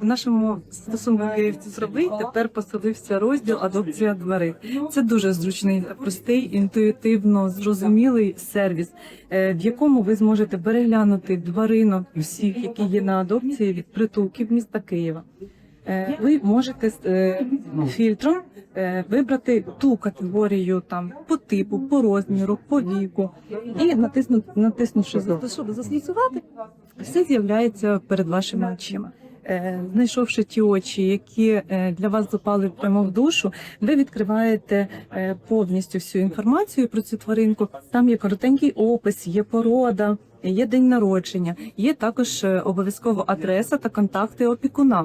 В нашому стосунку цифровий тепер поселився розділ адопція дверей. Це дуже зручний простий, інтуїтивно зрозумілий сервіс, е, в якому ви зможете переглянути тваринок всіх, які є на адопції від притулків міста Києва. Е, Ви можете е, фільтром вибрати ту категорію там по типу, по розміру, по віку, і натиснути, натиснувши за щоб заслідувати, все з'являється перед вашими очима. Е, Знайшовши ті очі, які е, для вас запали прямо в душу, ви відкриваєте е, повністю всю інформацію про цю тваринку. Там є коротенький опис, є порода, є день народження, є також обов'язково адреса та контакти опікуна.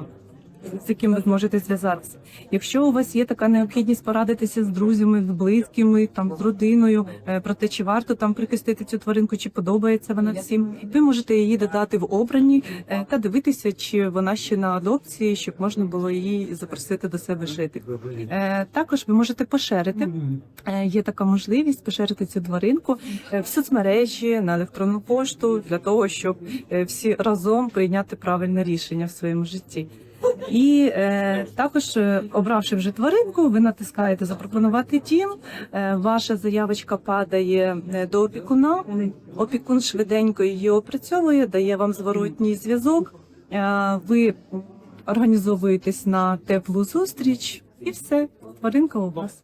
З яким ви зможете зв'язатися. Якщо у вас є така необхідність порадитися з друзями, з близькими, там з родиною е, про те, чи варто там прихистити цю тваринку, чи подобається вона всім, ви можете її додати в обрані е, та дивитися, чи вона ще на адопції, щоб можна було її запросити до себе жити. Е, Також ви можете поширити. Є така можливість поширити цю тваринку в соцмережі на електронну пошту для того, щоб всі разом прийняти правильне рішення в своєму житті. І е, також, е, обравши вже тваринку, ви натискаєте запропонувати дім. Е, ваша заявочка падає е, до опікуна. Опікун швиденько її опрацьовує, дає вам зворотній зв'язок. Е, ви організовуєтесь на теплу зустріч, і все, тваринка у вас.